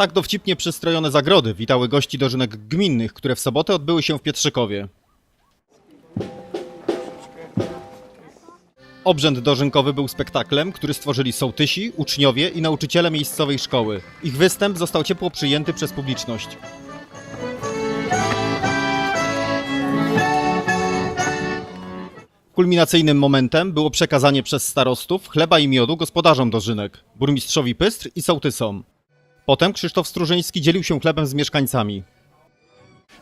Tak dowcipnie przystrojone zagrody witały gości dożynek gminnych, które w sobotę odbyły się w Pietrzykowie. Obrzęd dożynkowy był spektaklem, który stworzyli sołtysi, uczniowie i nauczyciele miejscowej szkoły. Ich występ został ciepło przyjęty przez publiczność. Kulminacyjnym momentem było przekazanie przez starostów chleba i miodu gospodarzom dożynek, burmistrzowi Pystr i sołtysom. Potem Krzysztof Strużyński dzielił się chlebem z mieszkańcami.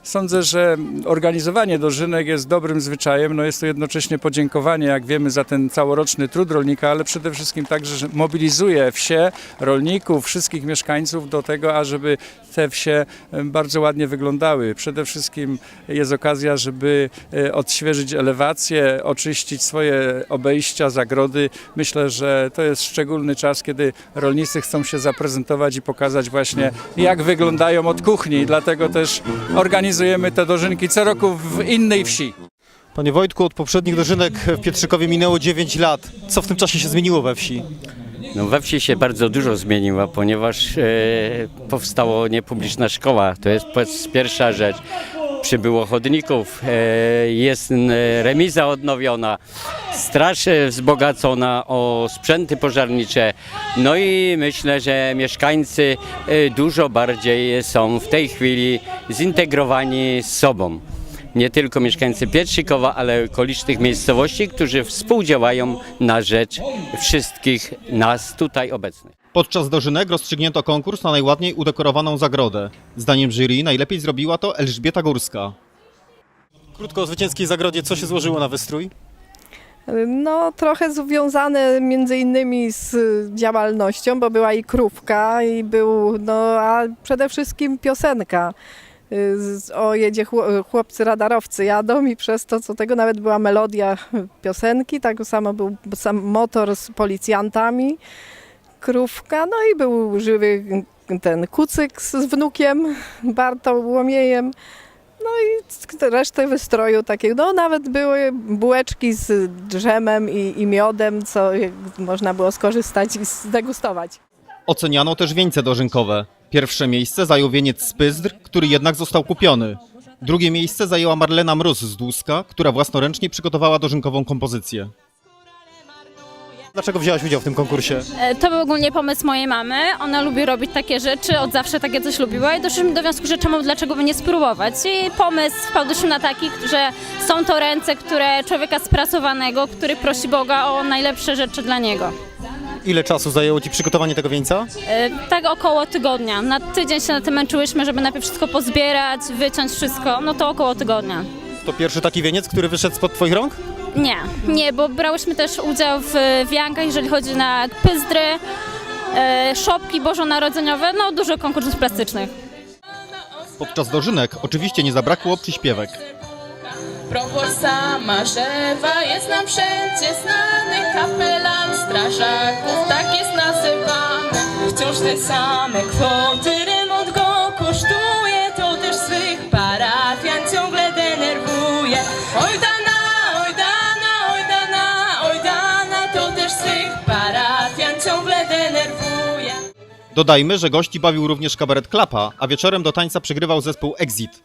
Sądzę, że organizowanie dożynek jest dobrym zwyczajem. No jest to jednocześnie podziękowanie, jak wiemy, za ten całoroczny trud rolnika, ale przede wszystkim także że mobilizuje wsie, rolników, wszystkich mieszkańców do tego, ażeby te wsie bardzo ładnie wyglądały. Przede wszystkim jest okazja, żeby e, odświeżyć elewację, oczyścić swoje obejścia, zagrody. Myślę, że to jest szczególny czas, kiedy rolnicy chcą się zaprezentować i pokazać właśnie, jak wyglądają od kuchni. Dlatego też organizujemy te dożynki co roku w innej wsi. Panie Wojtku, od poprzednich dożynek w Pietrzykowie minęło 9 lat. Co w tym czasie się zmieniło we wsi? No we wsi się bardzo dużo zmieniło, ponieważ e, powstała niepubliczna szkoła. To jest pierwsza rzecz. Przybyło chodników, e, jest n, remiza odnowiona, straż e, wzbogacona o sprzęty pożarnicze. No i myślę, że mieszkańcy e, dużo bardziej są w tej chwili zintegrowani z sobą. Nie tylko mieszkańcy Pietrzykowa, ale okolicznych miejscowości, którzy współdziałają na rzecz wszystkich nas tutaj obecnych. Podczas dożynek rozstrzygnięto konkurs na najładniej udekorowaną zagrodę. Zdaniem jury najlepiej zrobiła to Elżbieta Górska. Krótko o zwycięskiej zagrodzie, co się złożyło na wystrój? No, trochę związane między innymi z działalnością, bo była i krówka, i był, no, a przede wszystkim piosenka. y, z- O jedzie chło- chłopcy radarowcy jadą i przez to, co tego nawet była melodia piosenki, tak samo był sam motor z policjantami, krówka, no i był żywy ten kucyk z wnukiem Bartą Łomiejem. No i resztę wystroju takiego, no nawet były bułeczki z drzemem i, i miodem, co można było skorzystać i zdegustować. Oceniano też wieńce dożynkowe. Pierwsze miejsce zajął wieniec z Pyzdr, który jednak został kupiony. Drugie miejsce zajęła Marlena Mróz z Dłuska, która własnoręcznie przygotowała dożynkową kompozycję. Dlaczego wzięłaś udział w tym konkursie? E, To był ogólnie pomysł mojej mamy. Ona lubi robić takie rzeczy, od zawsze takie coś lubiła i doszliśmy do wniosku, że czemu, dlaczego by nie spróbować. I pomysł wpadliśmy na taki, że są to ręce, które człowieka spracowanego, który prosi Boga o najlepsze rzeczy dla niego. Ile czasu zajęło Ci przygotowanie tego wieńca? E, Tak około tygodnia. Na tydzień się na tym męczyłyśmy, żeby najpierw wszystko pozbierać, wyciąć wszystko. No to około tygodnia. To pierwszy taki wieniec, który wyszedł spod Twoich rąk? Nie, nie, bo brałyśmy też udział w wiankach, jeżeli chodzi na pyzdry, e, szopki bożonarodzeniowe, no dużo konkursów plastycznych. Podczas dożynek oczywiście nie zabrakło przyśpiewek. Probosa Marzewa jest nam wszędzie znany Kapelan strażaków tak jest nazywany Wciąż te same kwoty Dodajmy, że gości bawił również kabaret Klapa, a wieczorem do tańca przygrywał zespół Exit.